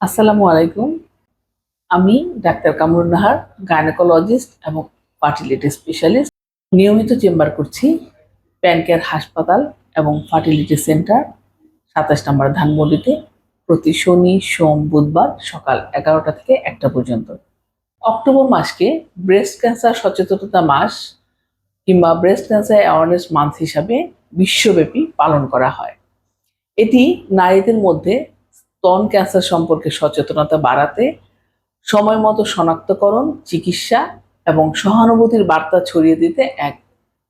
আসসালামু আলাইকুম। আমি ডাক্তার কামরুন নাহার, গাইনোকোলজিস্ট এবং ফার্টিলিটি স্পেশালিস্ট। নিয়মিত চেম্বার করছি প্যানকেয়ার হাসপাতাল এবং ফার্টিলিটি সেন্টার সাতাশ নম্বর ধানমন্ডিতে প্রতি শনি, সোম, বুধবার সকাল এগারোটা থেকে একটা পর্যন্ত। অক্টোবর মাসকে ব্রেস্ট ক্যান্সার সচেতনতা মাস কিংবা ব্রেস্ট ক্যান্সার অ্যাওয়ারনেস মান্থ হিসাবে বিশ্বব্যাপী পালন করা হয়। এটি নারীদের মধ্যে স্তন ক্যান্সার সম্পর্কে সচেতনতা বাড়াতে, সময় মতো শনাক্তকরণ, চিকিৎসা এবং সহানুভূতির বার্তা ছড়িয়ে দিতে এক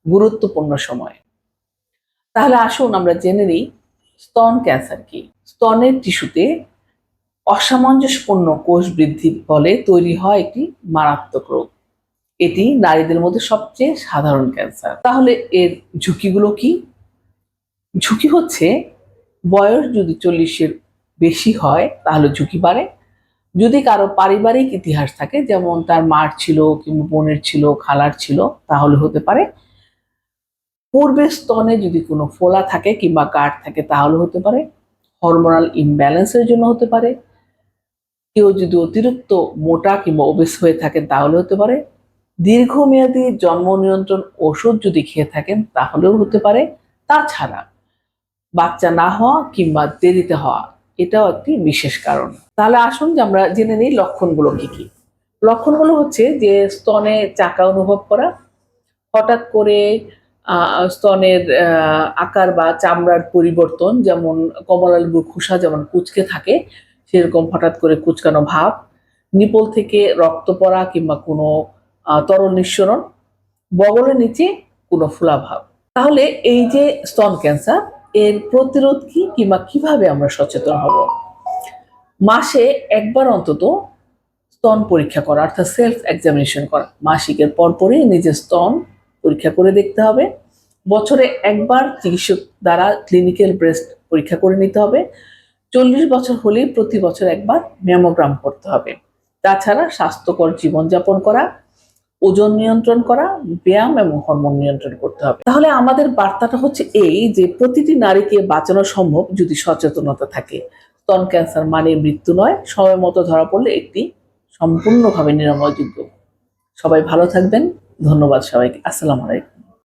গুরুত্বপূর্ণ সময়। তাহলে আসুন আমরা জেনে নিই স্তন ক্যান্সার কি। স্তনের টিস্যুতে অসামঞ্জস্যপূর্ণ কোষ বৃদ্ধির ফলে তৈরি হয় একটি মারাত্মক রোগ। এটি নারীদের মধ্যে সবচেয়ে সাধারণ ক্যান্সার। তাহলে এর ঝুঁকিগুলো কি? ঝুঁকি হচ্ছে বয়স যদি চল্লিশের বেশি হয়, তাহলে ঝুঁকি বাড়ে। যদি কারও পারিবারিক ইতিহাস থাকে, যেমন তার মার ছিল কিংবা বোনের ছিল, খালার ছিল, তাহলে হতে পারে। পূর্বের স্তনে যদি কোনো ফোলা থাকে কিংবা গাঢ় থাকে, তাহলে হতে পারে। হরমোনাল ইমব্যালেন্সের জন্য হতে পারে। কেউ যদি অতিরিক্ত মোটা কিংবা ওবেস হয়ে থাকেন, তাহলে হতে পারে। দীর্ঘমেয়াদী জন্ম নিয়ন্ত্রণ ওষুধ যদি খেয়ে থাকেন, তাহলেও হতে পারে। তাছাড়া বাচ্চা না হওয়া কিংবা দেরিতে হওয়া এটাও একটি বিশেষ কারণ। তাহলে আসুন যে আমরা জেনে নিই লক্ষণগুলো কি কি। লক্ষণগুলো হচ্ছে যে স্তনে চাকা অনুভব করা, হঠাৎ করে স্তনের আকার বা চামড়ার পরিবর্তন, যেমন কমলা লেবুর খোসা যেমন কুচকে থাকে, সেরকম হঠাৎ করে কুচকানো ভাব, নিপল থেকে রক্ত পড়া কিংবা কোনো তরল নিঃসরণ, বগলের নিচে কোনো ফোলা ভাব তাহলে এই যে স্তন ক্যান্সার এর প্রতিরোধ কি কিংবা কীভাবে আমরা সচেতন হব? মাসে একবার অন্তত স্তন পরীক্ষা করা, অর্থাৎ সেলফ এক্সামিনেশন করা। মাসিকের পরপরই নিজের স্তন পরীক্ষা করে দেখতে হবে। বছরে একবার চিকিৎসক দ্বারা ক্লিনিক্যাল ব্রেস্ট পরীক্ষা করে নিতে হবে। চল্লিশ বছর হলেই প্রতি বছর একবার ম্যামোগ্রাম করতে হবে। তাছাড়া স্বাস্থ্যকর জীবনযাপন করা ওজন নিয়ন্ত্রণ করা, ব্যায়াম এবং হরমোন নিয়ন্ত্রণ করতে হবে। তাহলে আমাদের বার্তাটা হচ্ছে এই যে প্রতিটি নারীকে বাঁচানো সম্ভব যদি সচেতনতা থাকে। স্তন ক্যান্সার মানে মৃত্যু নয়, সময় মতো ধরা পড়লে একটি সম্পূর্ণভাবে নিরাময়যোগ্য। সবাই ভালো থাকবেন। ধন্যবাদ সবাইকে। আসসালামু আলাইকুম।